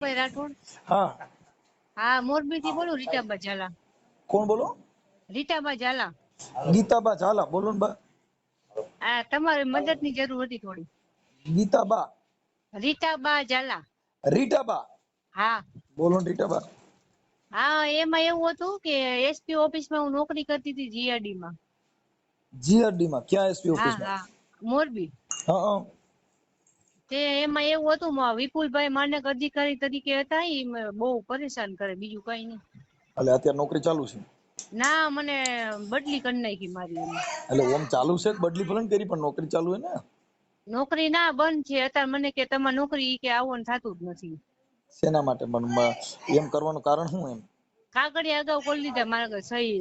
ભાઈ રાઠોડ? હા. હા મોરબી થી બોલું રીટાબા ઝાલા. કોણ બોલો? રીટાબા ઝાલા. ગીતાબા ઝાલા બોલો ને બા. આ તમારી મદદની જરૂર હતી થોડી. ગીતાબા. રીટાબા ઝાલા. રીટાબા? હા. બોલો ને રીટાબા. હા એમાં એવું હતું કે એસપી ઓફિસમાં હું નોકરી કરતી હતી જીઆરડી માં જીઆરડી માં ક્યાં એસપી હા ઓફિસમાં હા મોરબી. હા હા. તે એમાં એવું હતું વિપુલભાઈ માનક અધિકારી તરીકે હતા એ બહુ પરેશાન કરે બીજું કઈ નહીં. એટલે અત્યારે નોકરી ચાલુ છે? ના મને બદલી કરી નાખી મારી એટલે ઓમ ચાલુ છે કે બદલી ભલે કરી પણ નોકરી ચાલુ હે ને? નોકરી ના બંધ છે. અત્યારે મને કે તમારે નોકરી કે આવવાનું થતું જ નથી. શેના માટે? પણ એમ કરવાનું કારણ શું એમ? કાગળિયા અગાઉ કરી લીધા મારા સહી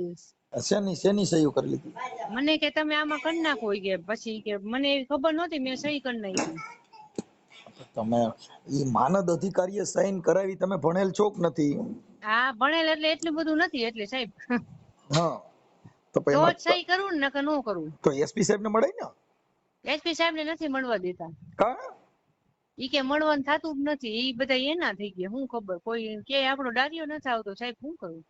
શેની શેની સહીઓ કરી લીધી? મને કે તમે આમાં કરી નાખો કે પછી કે મને એવી ખબર નહોતી મેં સહી કરી નાખી. તમે ઈ માનદ અધિકારીએ સાઈન કરાવી તમે ભણેલ છો કે નથી? હા ભણેલ એટલે એટલું બધું નથી એટલે સાહેબ. હા. તો પછી તો સહી કરું ને નકર ન કરું. તો એસપી સાહેબ ને મળે ને? એસપી સાહેબ ને નથી મળવા દેતા. કા? ઈ કે મળવાનું થતું જ નથી ઈ બધા એના થઈ ગયા હું ખબર? કોઈ કે આપણો ડારિયો નથી આવતો સાહેબ શું કરું?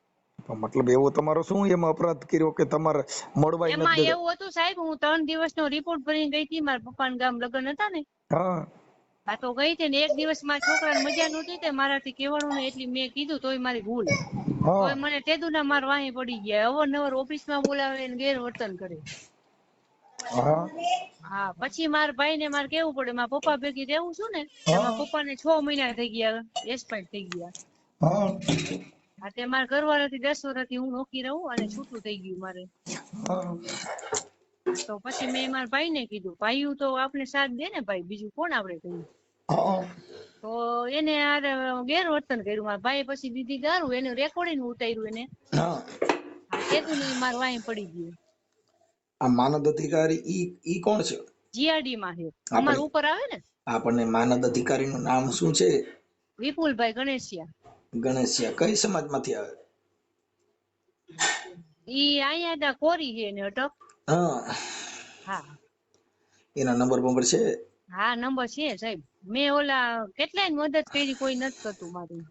મતલબ એવો તમારો શું એમાં અપરાધ કર્યો કે તમારે મળવા એમાં એવું હતું સાહેબ હું ત્રણ દિવસનો રિપોર્ટ ભરીને ગઈ હતી મારા પપ્પાના ગામ લગ્ન હતા ને. હા. આ તો ગઈ હતી ને એક દિવસ મારા છોકરાને મજા નહોતી તે મારાથી કેવાનું ને એટલી મેં કીધું તોય મારી ભૂલ. તોય મને તેદુના માર વાહી પડી ગયા. અવારનવાર ઓફિસમાં બોલાવે ને ગેરવર્તન કરે. હા. પછી મારા ભાઈ ને મારે કેવું પડે? મારા પપ્પા ભેગી રહેવું છું ને. એમાં પપ્પા ને છ મહિના થઈ ગયા એક્સપાયર થઈ ગયા. હા. તે મારા ઘરવાળાથી દસ વર્ષથી હું નોકી રહું અને છૂટું થઈ ગયું મારે. તો પછી મેં મારા ભાઈ ને કીધું ભાઈ તો આપણે સાથ દે ને ભાઈ બીજું કોણ આપણે કહ્યું તો એને આ ગેરવર્તન કર્યું. મારા ભાઈ પછી દીધી ગારું એને રેકોર્ડિંગ ઉતાર્યું એને. કેતું નહીં મારા વાંહે પડી ગયું. આ માનદ અધિકારી ઈ ઈ કોણ છે? જીઆરડી માં છે. અમાર ઉપર આવે ને? આપણને માનદ અધિકારી નું નામ શું છે? વિપુલભાઈ ગણેશિયા. ગણેશિયા કઈ સમાજમાંથી આવે? ઈ તા કોરી છે ને અટક. હા. હા એના નંબર બંબર છે? હા નંબર છે સાહેબ. મેં ઓલા કેટલાય મદદ કરી કોઈ નથી કરતું મારી.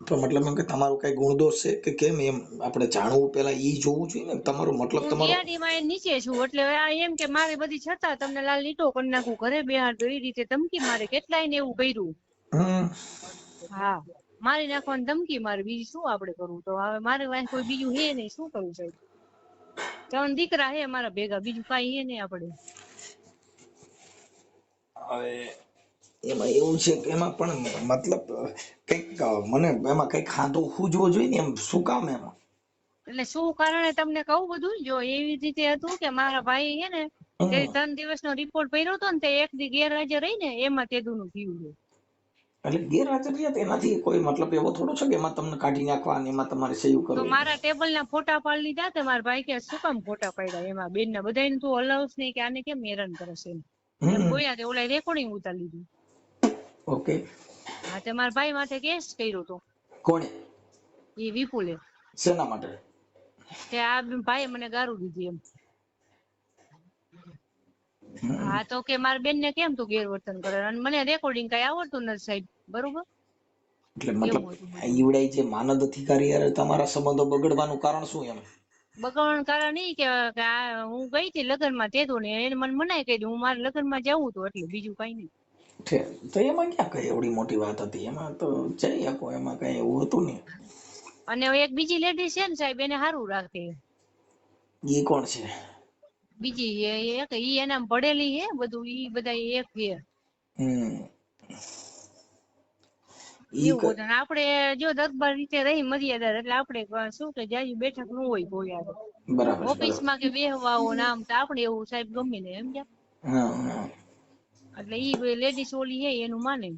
તો મતલબ એમ કે તમારો કઈ ગુણદોષ છે કે કેમ? એમ આપણે જાણવું પેલા ઈ જોવું જોઈએ ને? તમારો મતલબ તમારો યાદીમાં એ નીચે છું એટલે એમ કે મારે બધી છતાં તમને લાલ લીટો કરી નાખું ઘરે બેહાડતો એ રીતે ધમકી મારે કેટલાય ને એવું કર્યું. હા. મારી નાખવાની ધમકી મારે બીજું શું આપણે કરવું? તો હવે મારે વાંહે કોઈ બીજું હે નહીં. શું કરવું સાહેબ? ત્રણ દીકરા હે મારા ભેગા. બીજું કાંઈ હે નહીં આપણે. હવે એમાં એવું છે કે એમાં પણ મતલબ કંઈક મને એમાં કંઈક ખાધો ખૂજવો જોઈએ ને એમ. શું કામ એમાં? એટલે શું કારણે તમને કહું બધું? જો એવી રીતે હતું કે મારા ભાઈ હે ને તે ત્રણ દિવસનો રિપોર્ટ ભર્યો હતો ને તે એક દી ગેરહાજર રહી ને એમાં તેદુનું થયું છે એટલે ગેરહાજર એનાથી કોઈ મતલબ એવો થોડો છે કે એમાં તમને કાઢી નાખવા અને એમાં તમારે સહી કરો મારા ટેબલ ના ફોટા પાડી લીધા તે મારા ભાઈ કે શું કામ ફોટા પાડ્યા? એમાં બેન ના બધા તું અલાઉસ નહીં કે આને કેમ હેરાન કરે છે કોઈ આજે ઓલા રેકોર્ડિંગ ઉતારી લીધું. ઓકે. હા તે મારા ભાઈ માટે કેસ કર્યો તો. કોણે? એ વિપુલે. શેના માટે? તે આ ભાઈ મને ગારું દીધી એમ. હા તો કે મારા બેન ને કેમ તું ગેરવર્તન કરે? અને મને રેકોર્ડિંગ કઈ આવડતું નથી સાહેબ બરોબર? એટલે મતલબ ઈવડાઈ જે માનદ અધિકારી હારે તમારા સંબંધો બગડવાનું કારણ શું એમ બગડવાનું કારણ ઈ કે હું ગઈ હતી લગ્નમાં તે ને એને મને મનાઈ કહી હું મારા લગ્નમાં જવું તો એટલે બીજું કઈ નહીં. છે તો એમાં ક્યાં કઈ એવડી મોટી વાત હતી? એમાં તો જઈ શકો એમાં કઈ એવું હતું નહીં. અને એક બીજી લેડી છે ને સાહેબ એને સારું રાખે. એ કોણ છે? બીજી એક ઈ એના પડેલી હે બધું ઈ બધા એક હે. એવું આપણે જો દરબાર રીતે રહી મર્યાદા એટલે આપણે શું કે જાજી બેઠક ન હોય કોઈ હારે. ઓફિસમાં કે બેહવા આવો ને આમ તો આપણે એવું સાહેબ ગમે ને એમ એટલે ઈ લેડીઝ ઓલી હે એનું માને.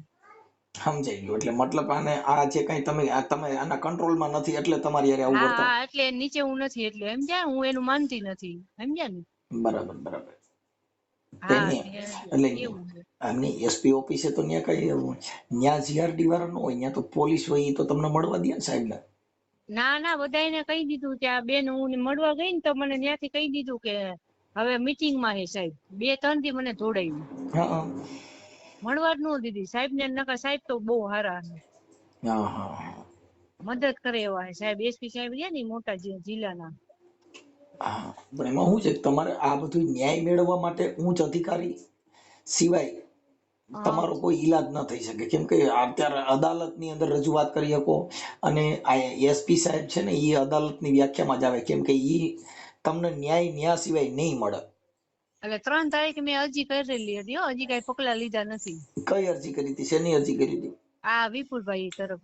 સમજાઈ ગયું. એટલે મતલબ આને આ જે કઈ તમે આ તમે આના કંટ્રોલમાં નથી એટલે તમારી હારે આવું હા હા એટલે નીચે હું નથી એટલે સમજ્યા હું એનું માનતી નથી. સમજ્યા ને? બરાબર બરાબર. એટલે એમની એસપી ઓફિસે તો ત્યાં કઈ ત્યાં જીઆરડી વાળા ન હોય ત્યાં તો પોલીસ હોય તો તમને મળવા દે ને સાહેબ ને ના બધાને કહી દીધું કે આ બેન હું મળવા ગઈ ને તો મને ત્યાંથી કહી દીધું કે હવે મીટિંગમાં હે સાહેબ. બે ત્રણથી મને જોડાયું. હા મળવા જ ન દીધી. સાહેબ ને નકા સાહેબ તો બહુ સારા હા હા હા. મદદ કરે એવા સાહેબ એસપી સાહેબ રહ્યા ને મોટા જિલ્લાના. હા પણ એમાં શું છે તમારે આ બધું ન્યાય મેળવવા માટે ઉચ્ચ અધિકારી સિવાય તમારો કોઈ ઈલાજ ન થઈ શકે. કેમ કે અત્યારે અદાલતની અંદર રજૂઆત કરી શકો અને આ એસપી સાહેબ છે ને એ અદાલતની વ્યાખ્યામાં જ આવે. કેમ કે ઈ તમને ન્યાય ન્યાય સિવાય નહીં મળે. એટલે ત્રણ તારીખ મેં અરજી કરેલી હતી હો. હજી કઈ પગલા લીધા નથી. કઈ અરજી કરી હતી? શેની અરજી કરી હતી? આ વિપુલભાઈ તરફ.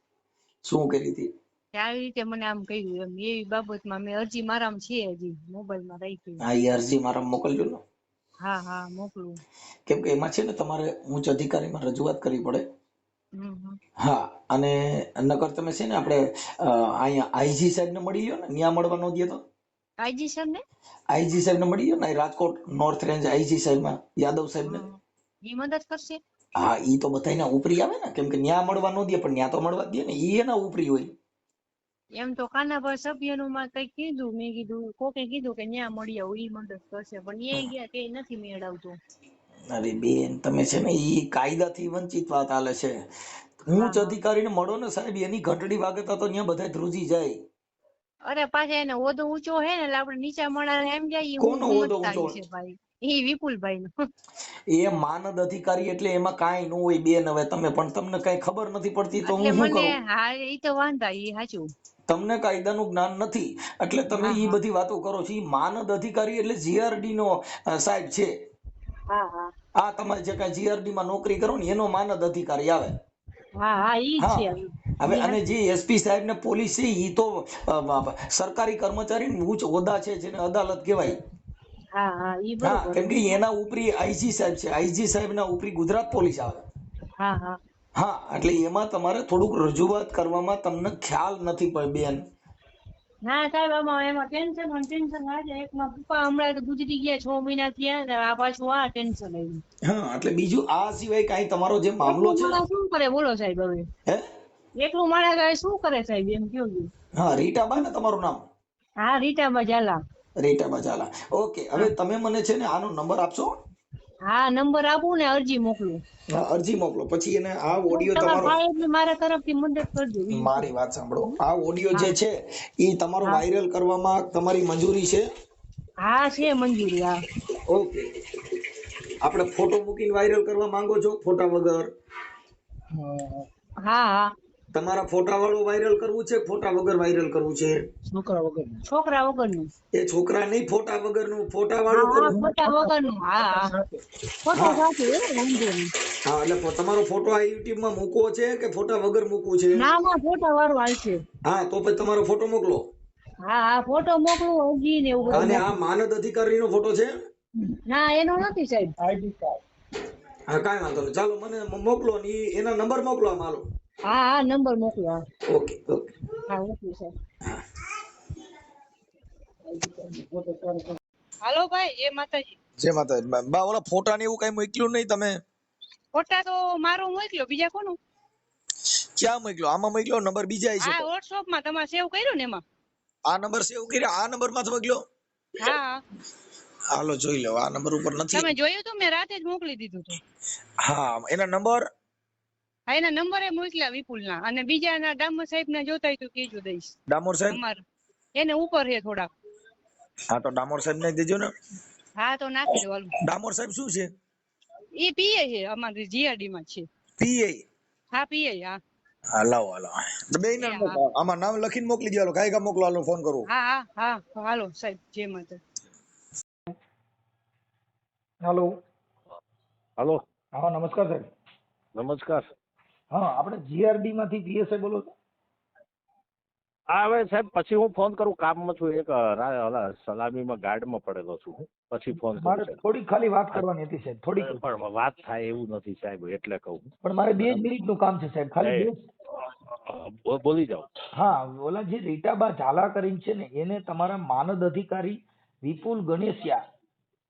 શું કરી હતી? આવી રીતે મને આમ કહ્યું એમ. એવી બાબતમાં મેં અરજી મારામાં છે હજી મોબાઈલમાં રાખી હા એ અરજી મારા મોકલજો ને. હા હા મોકલું. કેમ કે એમાં છે ને તમારે ઉચ્ચ અધિકારીમાં રજૂઆત કરવી પડે. હા અને નકર તમે છે ને આપણે અહીંયા આઈજી સાહેબ ને મળી લ્યો ને ન્યા મળવા ન દે તો. આઈજી સાહેબ ને આઈજી સાહેબ ને મળી લ્યો ને રાજકોટ નોર્થ રેન્જ આઈજી સાહેબમાં યાદવ સાહેબ ને ઈ મદદ કરશે? હા ઈ તો બધાયના ઉપરી આવે ને કેમ કે ન્યા મળવા ન દે પણ ન્યા તો મળવા દે ને ઈ એના ઉપરી હોય. એમ તો કાનાભાઈ સભ્યનું માં કઈ કીધું મેં કીધું કોકે કીધું કે ન્યા મળી આવું ઈ મદદ કરશે પણ એ ગયા કે નથી મેળવતું. અરે બેન તમે છે ને ઈ કાયદાથી વંચિત વાત હાલે છે. ઉચ્ચ અધિકારીને મળો ને સાહેબ એની ઘંટડી વાગતા તો ત્યાં બધા ધ્રુજી જાય. અરે પાછા એને ઓદો ઊંચો હે ને એટલે આપણે નીચા માળા એમ જાય કોનો ઓદો ઊંચો? છે ભાઈ. ઈ વિપુલભાઈ નો એ માનદ અધિકારી એટલે એમાં કાઈ ન હોય બેન હવે તમે પણ તમને કઈ ખબર નથી પડતી તો હું શું કરું? હા એ તો વાંધા ઈ સાચું તમને કાયદાનું જ્ઞાન નથી. એટલે તમે એ બધી વાતો કરો છો. એ માનદ અધિકારી એટલે જીઆરડી નો સાહેબ છે. આ તમારે જે કઈ જીઆરડી માં નોકરી કરો ને એનો માનદ અધિકારી આવે. હવે અને જે એસપી સાહેબ ને પોલીસ છે એ તો સરકારી કર્મચારી ઉચ્ચ હોદ્દા છે જેને અદાલત કહેવાય. હા કેમ કે એના ઉપરી આઈજી સાહેબ છે. આઈજી સાહેબ ના ઉપરી ગુજરાત પોલીસ આવે. હા હા. હા એટલે એમાં તમારે થોડુંક રજૂઆત કરવામાં તમને ખ્યાલ નથી પણ બેન. ના સાહેબ આમાં એમાં ટેન્શન અને ટેન્શન આજે એક માં પપ્પા હમણાં તો ગુજરી ગયા છ મહિના થયા ને આ પાછું આ ટેન્શન આવ્યું હા એટલે બીજું આ સિવાય કાંઈ તમારો જે મામલો છે? શું કરે? બોલો સાહેબ હવે. હે? એકલું માણસ હવે શું કરે સાહેબ? એમ કયો? હા રીટાબા ને તમારું નામ? હા રીટાબા ઝાલા. રીટાબા ઝાલા. ઓકે હવે તમે મને છે ને આનો નંબર આપશો? હા નંબર આપું ને અરજી મોકલું. હા, અરજી મોકલો. પછી એને આ ઓડિયો તમારો મારા તરફથી મદદ કરજો. મારી વાત સાંભળો. આ ઓડિયો જે છે એ તમારો વાયરલ કરવામાં તમારી મંજૂરી છે? હા છે મંજૂરી હા. ઓકે આપણે ફોટો મૂકીને વાયરલ કરવા માંગો છો? ફોટા વગર? હા હા. તમારા ફોટા વાળું વાયરલ કરવું છે ફોટા વગર વાયરલ કરવું છે? છોકરા વગરનું. એ છોકરા નહીં ફોટા વગરનું ફોટા વાળું કરવું. ફોટા વગરનું હા હા. ફોટા સાથે હો, એટલે તમારો ફોટો આ YouTube માં મૂકવો છે કે ફોટા વગર મૂકવું છે? ના ના ફોટા વાળું આવશે હા તો પછી તમારો ફોટો મોકલો. હા હા ફોટો મોકલું અરજી ને એવું અને આ માનદ અધિકારીનો ફોટો છે? ના એનો નથી સાહેબ. હા કાઈ વાંધો નહીં. ચાલો મને મોકલો ને એના નંબર મોકલો આમ હાલો હા હા નંબર મોકલો હા. Okay okay. હા મોકલું છે હાલો ભાઈ જય માતાજી. જય માતાજી. બા ઓલા ફોટા ને એવું કઈ મોકલ્યું નહીં તમે? ફોટા તો મારો મોકલ્યો બીજા કોનું? ક્યાં મોકલ્યો? આમાં મોકલ્યો? નંબર બીજા છે. હા વોટ્સઅપમાં તમારે સેવ કર્યો ને એમાં? આ નંબર સેવ કર્યો? આ નંબરમાં મોકલ્યો? હા હા. હાલો જોઈ લો. આ નંબર ઉપર નથી. તમે જોયું તો મેં રાતે જ મોકલી દીધું તો. હા એના નંબર? હા એના નંબર એ મોકલ્યા વિપુલ ના અને બીજા ના ડામર સાહેબ ના જોતા હોય તો કેજો દઈશ. ડામોર સાહેબ? એને ઉપર છે થોડાક. હા તો ડામોર સાહેબ ને દેજો ને. હા તો નાખી દો ડામોર સાહેબ શું છે? એ પીએ છે અમારી જીઆરડી માં છે. પીએ? હા પીએ હા. હા લાવો હાલો તો બે ને હા. આમાં નામ લખીને મોકલી દેવાલો કાઈ કાંઈ કા મોકલો હાલો ફોન કરું. હા હા હા. હાલો સાહેબ જે મત હાલો. હાલો. હા નમસ્કાર સાહેબ. નમસ્કાર. હા આપણે જીઆરડી માંથી પીએસઆઈ બોલો છો? હા હવે સાહેબ પછી હું ફોન કરું કામમાં છું એક સલામીમાં ગાર્ડમાં પડેલો છું પછી ફોન મારે થોડી ખાલી વાત કરવાની હતી સાહેબ થોડી પણ વાત થાય એવું નથી સાહેબ એટલે કહું. પણ મારે બે જ મિનિટનું કામ છે સાહેબ ખાલી બોલી જાઓ. હા ઓલા જે રીટાબા ઝાલા કરીને છે ને એને તમારા માનદ અધિકારી વિપુલ ગણેશિયા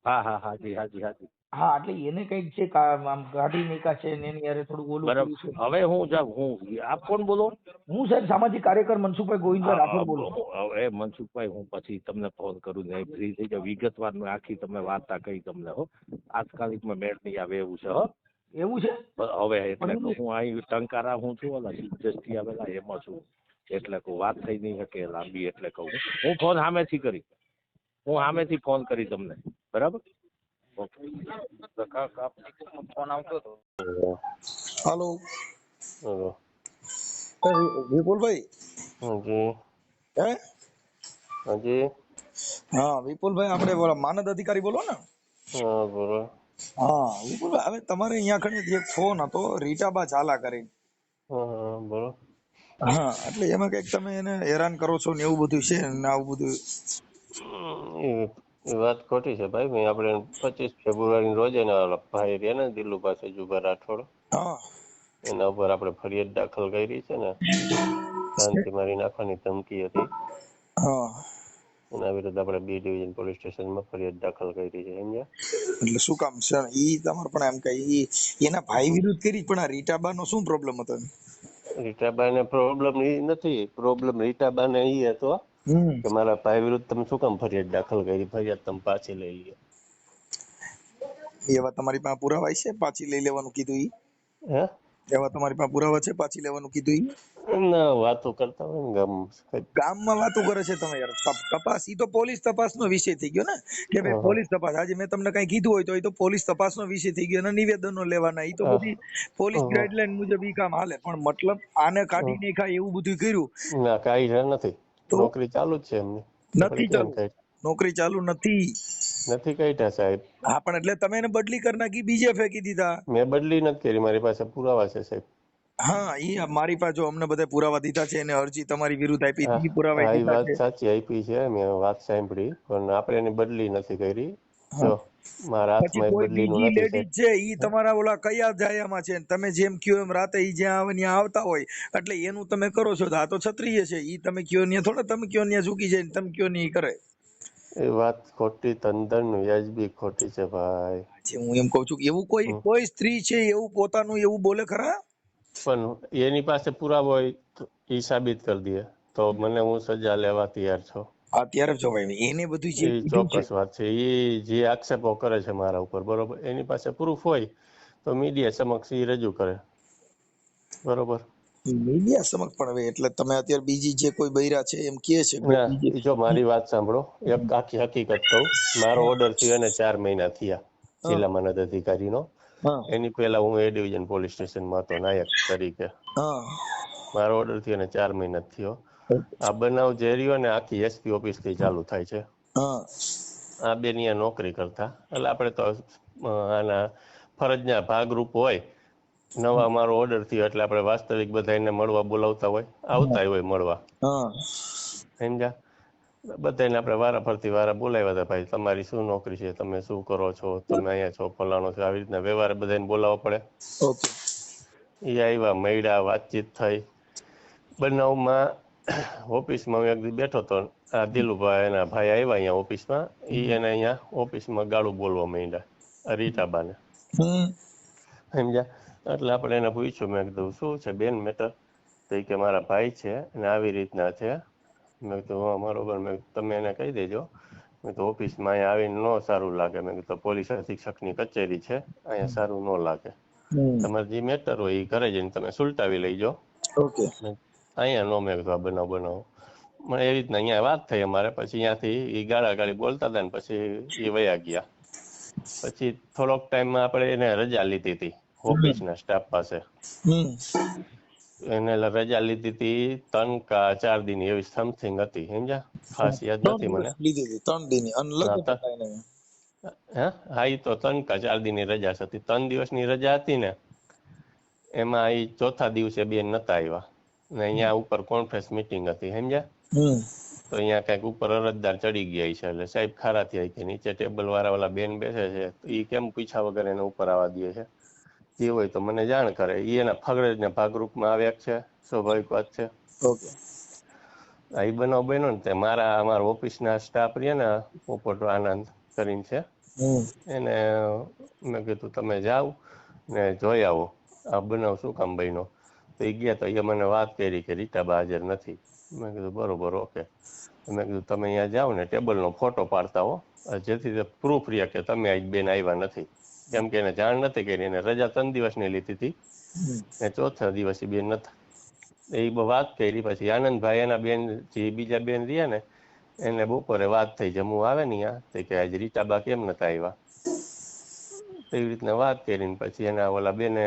હા હા હાજી હાજી હાજી. હા એટલે એને કંઈક છે કા- આમ ગાડી નીકા છે ને એની યારે થોડું ઓલું બરાબર. કર્યું છે. હવે હું જાઉં હું આપ કોણ બોલો? હું સાહેબ સામાજિક કાર્યકર મનસુખભાઈ ગોવિંદભાઈ રાઠોડ બોલું. છું. હવે મનસુખભાઈ હું પછી તમને ફોન કરું ને ફ્રી થઈ જાવ વિગતવાર આખી તમે વાર્તા કહી તમને હો. આજકાલિકમાં મેળ નહીં આવે એવું છે હો. એવું છે? હવે એટલે પણ હું અહીં ટંકારા હું છું ઓલા સિદ્ધેશથી આવેલા એમાં છું. એટલે કહું વાત થઈ નહીં શકે લાંબી એટલે કહું. હું ફોન સામેથી કરી હું સામેથી ફોન કરી તમને. બરાબર? ફોન આવતો હતો હાલો. હેલો વિપુલભાઈ? હે? હાજી. હા વિપુલભાઈ આપણે બોલો માનદ અધિકારી બોલો ને. હા બોલો. હા વિપુલભાઈ હવે તમારે અહીંયા કણે એક ફોન હતો રીટાબા ઝાલા કરીને. હા બોલો. હા એટલે એમાં કંઈક તમે એને હેરાન કરો છો ને એવું બધું છે ને આવું બધું? વાત ખોટી છે ભાઈ. મેં આપણે પચીસ ફેબ્રુઆરી રોજ એના ભાઈ રહ્યા ને દિલ્હુ પાસે જુભા રાઠોડ. એના ઉપર આપણે ફરિયાદ દાખલ કરી છે ને. શાંતિ મારી નાખવાની ધમકી હતી. એના વિરુદ્ધ આપણે બી ડિવિઝન પોલીસ સ્ટેશનમાં ફરિયાદ દાખલ કરી છે સમજ્યા એટલે શું કામ છે? ઈ તમારે પણ એમ કહી એના ભાઈ વિરુદ્ધ કરી પણ આ રીટાબા નો શું પ્રોબ્લેમ હતો? રીટાબાને પ્રોબ્લેમ એ નથી. પ્રોબ્લેમ રીટાબાને એ હતો કે મારા ભાઈ વિરુદ્ધ તમે શું કામ ફરિયાદ દાખલ કરી? ફરિયાદ તમે પાછી લઈ લ્યો. એવા તમારી પાસે પુરાવા છે? પાછી લઈ લેવાનું કીધું ઈ? હે? એવા તમારી પાસે પુરાવા છે? પાછી લેવાનું કીધું ઈ? ના વાતો કરતા હોય ને ગામ ગામમાં વાતો કરે છે તમે યાર. તપાસ. ઈ તો પોલીસ તપાસનો વિષય થઈ ગયો ને? કે ભાઈ પોલીસ તપાસ. આજે મેં તમને કઈ કીધું હોય તો એ તો પોલીસ તપાસનો વિષય થઈ ગયો અને નિવેદનો લેવાના. ઈ તો. બધી પોલીસ. ગાઈડલાઈન મુજબ ઈ કામ હાલે. પણ મતલબ આને કાઢી નહીં ખાય એવું બધું કર્યું? ના કાઈ નથી? નોકરી ચાલુ જ છે એમની. નથી ચાલુ. નોકરી ચાલુ નથી. નથી કાઢ્યા સાહેબ? હા પણ એટલે તમે એને બદલી કરી નાખી બીજે ફેંકી દીધા. મેં બદલી નથી કરી મારી પાસે પુરાવા છે સાહેબ. હા ઈ મારી પાસે જો અમને બધા પુરાવા દીધા છે એને અરજી તમારી વિરુદ્ધ આપી હા, પુરાવા દીધા છે. વાત સાચી આપી છે મેં વાત સાંભળી પણ આપણે એની બદલી નથી કરી. જો મારા પછી હાથમાં એ કોઈ બદલીનું બીજી લેડીઝ છે ઈ તમારા ઓલા કયા જાયામાં છે તમે જેમ કયો એમ રાતે ઈ જ્યાં આવે ત્યાં આવતા હોય એટલે એનું તમે કરો છો આ તો ક્ષત્રિય છે ઈ તમે કયો ન્યા થોડા તમે કયો ન્યા ઝૂકી જાય તમે કયો ને કરે. એ વાત ખોટી તંદન વ્યાજબી ખોટી છે ભાઈ. જે હું એમ કઉ છું કે એવું કોઈ કોઈ સ્ત્રી છે એવું પોતાનું એવું બોલે ખરા? પણ એની પાસે પુરાવો હોય એ સાબિત કરી દે. તો મને હું સજા લેવા તૈયાર છું. અત્યારે જો એને બધું જે ચોક્કસ વાત છે. એ જે આક્ષેપો કરે છે મારા ઉપર બરોબર? એની પાસે પ્રૂફ હોય તો મીડિયા સમક્ષ એ રજૂ કરે. બરોબર? મીડિયા સમક્ષ પણ હવે એટલે તમે અત્યારે બીજી જે કોઈ બૈરા છે એમ કહે છે જો મારી વાત સાંભળો એક આખી હકીકત કહું. મારો ઓર્ડર થયો એને ચાર મહિના થયા જિલ્લા મનદ અધિકારીનો. એની પહેલા હું એ ડિવિઝન પોલીસ સ્ટેશનમાં હતો નાયક તરીકે. હા. મારો ઓર્ડર થયો એને ચાર મહિના થયો. આ બનાવ જે રહ્યો ને આખી એસપી ઓફિસથી ચાલુ થાય છે. આ બેનની નોકરી કરતા. એટલે આપણે તો આના ફરજના ભાગરૂપ હોય. નવા મારો ઓર્ડર થયો એટલે આપણે વાસ્તવિક બધાને મળવા બોલાવતા હોય. આવતા હોય મળવા. સમજ્યા? બધાને આપણે વારા ફરતી વારા બોલાવ્યા હતા ભાઈ તમારી શું નોકરી છે? તમે શું કરો છો? તમે અહીંયા છો ફલાણો છો? આવી રીતના વ્યવહાર બધાને બોલાવવા પડે. એ આવ્યા મળ્યા વાતચીત થઈ. બનાવમાં ઓફિસમાં હું એક બેઠો તો આ દિલુભાઈ એના ભાઈ આવ્યા અહીંયા ઓફિસમાં એ એને અહીંયા ઓફિસમાં ગાળું બોલવા માંડ્યા રીટાબાને. સમજ્યા? એટલે આપણે એને પૂછ્યું મેં કીધું શું છે બેન મેટર? તો કે મારા ભાઈ છે અને આવી રીતના છે. મેં કીધું હા બરોબર. મેં તમે એને કહી દેજો. મેં તો ઓફિસમાં અહીંયા આવીને ન સારું લાગે. મેં કીધું પોલીસ અધિક્ષકની કચેરી છે અહીંયા સારું ન લાગે. તમારે જે મેટર હોય એ ઘરે જઈને તમે સુલટાવી લઈજો ઓકે. અહીંયા નો મેં કીધું બનાવ બનાવો. મને એ રીતના અહીંયા વાત થઈ અમારે પછી અહીંયાથી એ ગાળા ગાળી બોલતા હતા ને પછી એ વયા ગયા. પછી થોડોક ટાઈમમાં આપણે એને રજા લીધી હતી ઓફિસના સ્ટાફ પાસે. એને રજા લીધી હતી ત્રણ કા ચાર દિન એવી સમથિંગ હતી સમજ્યા? ખાસ યાદ નથી મને. લીધી હતી ત્રણ દિન હા, એ તો ત્રણ કા ચાર દિનની રજા હતી. ત્રણ દિવસની રજા હતી ને એમાં એ ચોથા દિવસે બેન નતા આવ્યા. ને અહીંયા ઉપર કોન્ફરન્સ મીટિંગ હતી સમજ્યા? તો અહીંયા કંઈક ઉપર અરજદાર ચડી ગયા છે એટલે સાહેબ ખારા થયા કે નીચે ટેબલ વાળા ઓલા બેન બેસે છે તો એ કેમ પૂછ્યા વગર એને ઉપર આવવા દે છે? જે હોય તો મને જાણ કરે. એ એના ફગડના ભાગરૂપમાં આવ્યા છે સ્વાભાવિક વાત છે. ઓકે. ઈ બનાવ બન્યો ને તે મારા અમારા ઓફિસના સ્ટાફ રે ને પોપટ આનંદ કરીને છે. એને મેં કીધું તમે જાઓ ને જોઈ આવો. આ બનાવ શું કામ બન્યો? તો એ ગયા તો એ મને વાત કરી કે રીટાબા હાજર નથી. મેં કીધું બરોબર ઓકે. મેં કીધું તમે અહીંયા જાઓ ને ટેબલનો ફોટો પાડતા હો. જેથી તે પ્રૂફ રહે કે તમે આજ બેન આવ્યા નથી. કેમ કે એને જાણ નથી કરી એને રજા ત્રણ દિવસની લીધી હતી. ને ચોથા દિવસે બેન નતા. એ વાત કરી પછી આનંદભાઈ એના બેન જે બીજા બેન રહ્યા ને એને બપોરે વાત થઈ જમવું આવે ને ત્યાં તે કે આજે રીટાબા કેમ નતા આવ્યા? એવી રીતના વાત કરીને પછી એના ઓલા બેને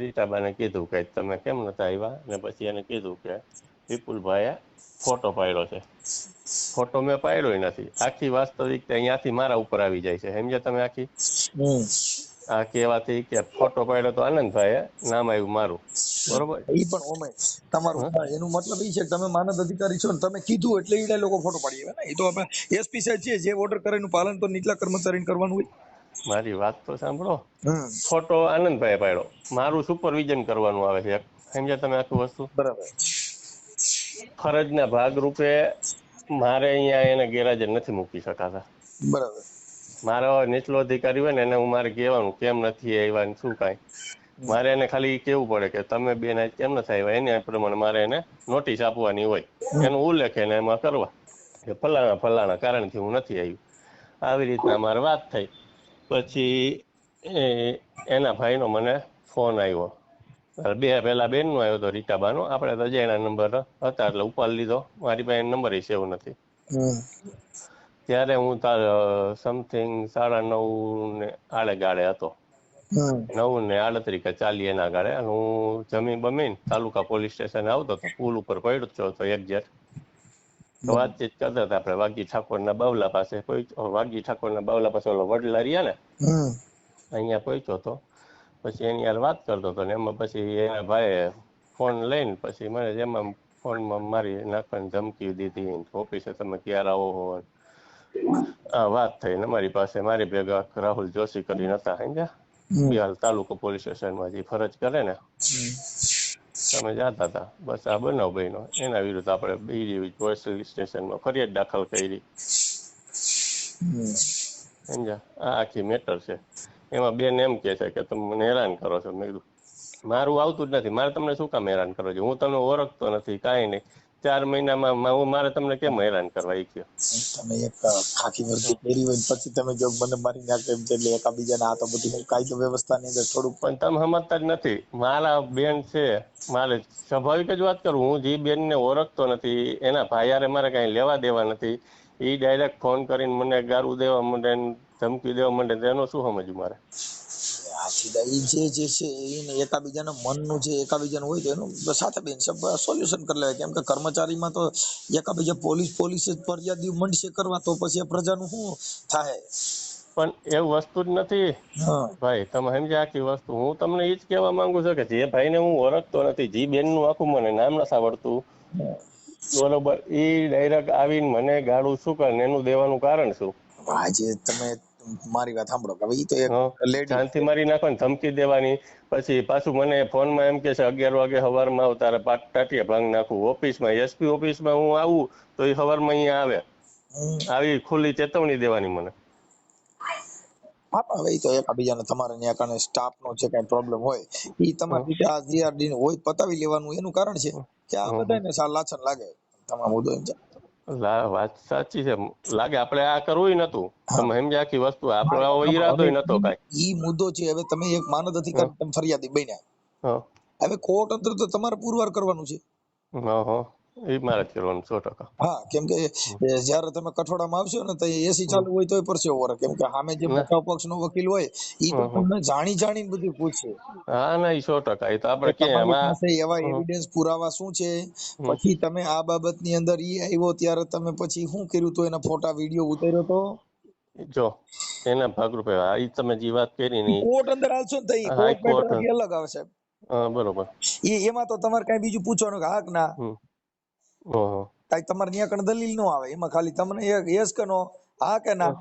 રીટાબાને કીધું કે તમે કેમ નતા આવ્યા ને પછી એને કીધું કે વિપુલભાઈએ ફોટો પાડ્યો છે. ફોટો મેં પાડ્યો નથી. આખી વાસ્તવિકતા અહીંયાથી મારા ઉપર આવી જાય છે. સમજ્યા તમે આખી? આ કહેવાથી કે ફોટો પાડ્યો તો આનંદભાઈએ નામ આવ્યું મારું. બરોબર? ઈ પણ ઓમે. તમારું એનું મતલબ એ છે કે તમે માનદ અધિકારી છો ને તમે કીધું એટલે એ લોકો ફોટો પાડી આવે ને? એ તો આપણે એસપી સાહેબ છે જે ઓર્ડર કરે એનું પાલન તો નીચલા કર્મચારીને કરવાનું હોય. મારી વાત તો સાંભળો. ફોટો આનંદભાઈ પાડ્યો. મારું સુપરવિઝન કરવાનું આવે છે. સમજ્યા તમે આખું વસ્તુ? બરાબર. ફરજના ભાગરૂપે મારે અહીંયા એને ગેરહાજર નથી મૂકી શકાતા. બરાબર. મારો નીચલો અધિકારી હોય ને એને હું મારે કહેવાનું કેમ નથી આવ્યા શું કાંઈ? મારે એને ખાલી કેવું પડે કે તમે બેન આજ કેમ નથી આવ્યા? એને પ્રમાણે મારે એને નોટિસ આપવાની હોય. એનું ઉલ્લેખ એને એમાં કરવા. કે ફલાણા ફલાણા કારણથી હું નથી આવ્યું. આવી રીતના મારે વાત થઈ. પછી એ એના ભાઈનો મને ફોન આવ્યો. બે પહેલા બેનનો આવ્યો હતો રીટાબાનો. આપણે તો અજયના નંબર હતા એટલે ઉપાડ લીધો. મારી પાસે નંબર સેવ નથી. ત્યારે હું તાર સમથિંગ સાડા નવ ને આડે ગાળે હતો. નવ ને આડત્રીસ કે ચાલી એના ગાળે. અને હું જમીન બમીન તાલુકા પોલીસ સ્ટેશન આવતો હતો પુલ ઉપર પડ્યો હતો એક્ઝેક્ટ તો વાતચીત કરતા હતા આપણે વાગી ઠાકોરના બાવલા પાસે કોઈ વાગી ઠાકોરના બાવલા પાસે ઓલો વડલા રહ્યા ને અહીંયા પહોંચ્યો હતો પછી એની યાર વાત કરતો હતો ને એમાં પછી એના ભાઈએ ફોન લઈને પછી મને એમાં ફોનમાં મારી નાખવાની ધમકી દીધી ઓફિસે તમે ક્યારે આવો આ વાત થઈ ને મારી પાસે. મારી ભેગા રાહુલ જોશી કરીને હતા સમજ્યા. બિહાર તાલુકો પોલીસ સ્ટેશનમાં જે ફરજ કરે ને તમે જાતા હતા. બસ આ બનાવ બન્યો. એના વિરુદ્ધ આપણે બીજી પોલીસ સ્ટેશનમાં ફરિયાદ દાખલ કરી. સમજા સમજ્યા? આ આખી મેટર છે. એમાં બેન એમ કે છે કે તમે મને હેરાન કરો છો. મેં કીધું મારું આવતું જ નથી. મારે તમને શું કામ હેરાન કરો છો? હું તમને ઓળખતો નથી. કાંઈ નહીં. ચાર મહિનામાં હું મારે તમને કેમ હેરાન કરવા કયો તમે એક ખાખી વર્દી પહેરી હોય પછી તમે જો મને મારી નાખો એમ એટલે એકાબીજાના તો બધી કાયદો વ્યવસ્થાની અંદર થોડુંક પણ તમે સમજતા જ નથી. મારા બેન છે મારે સ્વાભાવિક જ વાત કરું હું જે બેનને ઓળખતો નથી એના ભાઈ મારે કાંઈ લેવા દેવા નથી. એ ડાયરેક્ટ ફોન કરીને મને ગારું દેવા માંડે ધમકી દેવા માંડે તેનો શું સમજવું મારે? જે જે છે એને એકાબીજાના મનનું જે એકાબીજાનું હોય તો એનું સાથે બેન સોલ્યુશન કરી લેવાય. કેમ કે કર્મચારીમાં તો એકાબીજા પોલીસ પોલીસ જ ફરિયાદી મંડશે કરવા તો પછી આ પ્રજાનું શું થાય? પણ એવું વસ્તુ જ નથી. ભાઈ તમે સમજ્યા આખી વસ્તુ. હું તમને એ જ કહેવા માંગુ છું કે જે ભાઈને હું ઓળખતો નથી જે બેનનું આખું મને નામ નથી આવડતું બરોબર. એ ડાયરેક્ટ આવીને મને ગાળું શું કરે એનું દેવાનું કારણ શું? આજે તમે મારી વાત સાંભળો કે હવે ઈ તો એક લેડી શાંતિ મારી નાખવાની ધમકી દેવાની. પછી પાછું મને ફોનમાં એમ કે છે અગિયાર વાગે સવારમાં આવ તારે પાટ ટાટિયા ભાંગ નાખું. ઓફિસમાં એસપી ઓફિસમાં હું આવું તો એ સવારમાં અહીંયા આવે. આવી ખુલ્લી ચેતવણી દેવાની મને. હવે ઈ તો એકાબીજાને તમારે ત્યાં કણે સ્ટાફ નો જે કઈ પ્રોબ્લેમ હોય ઈ તમારે રીતે આ જીઆરડી નું હોય પતાવી લેવાનું એનું કારણ છે કે આ બધાને સાર લાછન લાગે તમામ મુદ્દો એમ વાત સાચી છે. લાગે આપણે આ કરવું નતું. તમે સમજ્યા આખી વસ્તુ? આપણો ઈરાદો નતો કાંઈ. ઈ મુદ્દો છે હવે તમે એક માનદ અધિકારી તમે ફરિયાદી બન્યા. હવે કોર્ટ અંતર તો તમારે પુરવાર કરવાનું છે. હા હં. એ મારે કરવાનું સો ટકા. હા કેમ કે જ્યારે તમે કઠોળામાં આવશો ને તો એસી ચાલુ હોય તોય પરસે ઓવર. કેમ કે સામે જે પક્ષ નો વકીલ હોય તો તમને જાણી જાણીને બધું પૂછશે હા ના એ સો ટકા. એ તો આપણે કે એમાં એવા એવિડન્સ પુરાવા શું છે? પછી તમે આ બાબતની અંદર ઈ આવ્યો ત્યારે તમે પછી શું કર્યું તો? એના ફોટા વીડિયો ઉતાર્યો તો? જો એના ભાગરૂપે. આ તમે જે વાત કરી ને કોર્ટ અંદર આવશો ને કોર્ટ અલગ આવશે. હા બરોબર. એ એમાં તો તમારે કઈ બીજું પૂછવાનું કે હા ના. કઈ તમારે ત્યાં કણ દલીલ નો આવે એમાં ખાલી તમને એક યસ કે નો હા કે ના?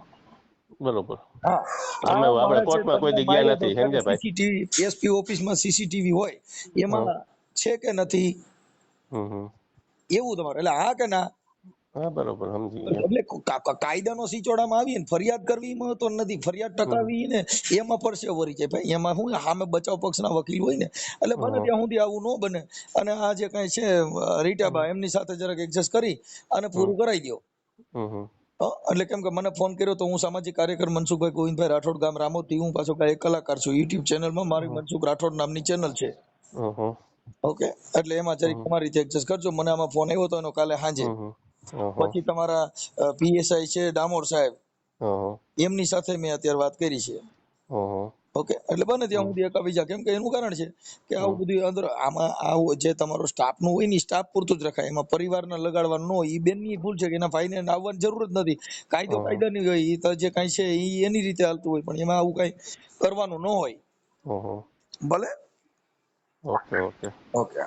બરોબર. હા. અમે આપણે કોર્ટમાં કોઈ જગ્યા ગયા નથી, સમજે ભાઈ? સીસીટીવી એસપી ઓફિસમાં સીસીટીવી હોય એમાં છે કે નથી? એવું તમારે એટલે હા કે ના? હા બરોબર સમજી એટલે કાયદાનો સિચોડામાં આવીએ ને ફરિયાદ કરવી મહત્વ નથી. ફરિયાદ ટકાવી ને એમાં પરસે વરી જાય ભાઈ એમાં શું સામે બચાવ પક્ષના વકીલ હોય ને એટલે બને ત્યાં સુધી આવું ન બને. અને આ જે કઈ છે રીટાબા એમની સાથે જરાક એડજસ્ટ કરી અને પૂરું કરાવી દો. હં? એટલે કેમ કે મને ફોન કર્યો તો હું સામાજિક કાર્યકર મનસુખભાઈ ગોવિંદભાઈ રાઠોડ ગામ રામોતી હું પાછો કાંઈ એક કલાકાર છું યુટ્યુબ ચેનલમાં મારી મનસુખ રાઠોડ નામની ચેનલ છે. હં હં ઓકે? એટલે એમાં જરીક તમારી રીતે એડજસ્ટ કરજો. મને આમાં ફોન આવ્યો હતો એનો કાલે સાંજે. હં હં હં પછી તમારા પીએસઆઈ છે ડામોર સાહેબ. એમની સાથે મેં અત્યારે વાત કરી છે. ઓકે? એટલે બને ત્યાં સુધી એકાબીજા કેમ કે એનું કારણ છે કે આવું બધું અંદર આમાં આવું જે તમારો સ્ટાફનું હોય ને સ્ટાફ પૂરતું જ રખાય. એમાં પરિવારને લગાડવાનું ન હોય બેન બેનની ભૂલ છે કે એના ભાઈને આવવાની જરૂર જ નથી. કાયદો. કાયદાની હોય ઈ તો જે કાંઈ છે ઈ એની રીતે હાલતું હોય પણ એમાં આવું કાંઈ કરવાનું ન હોય. ભલે? Okay okay. ઓકે.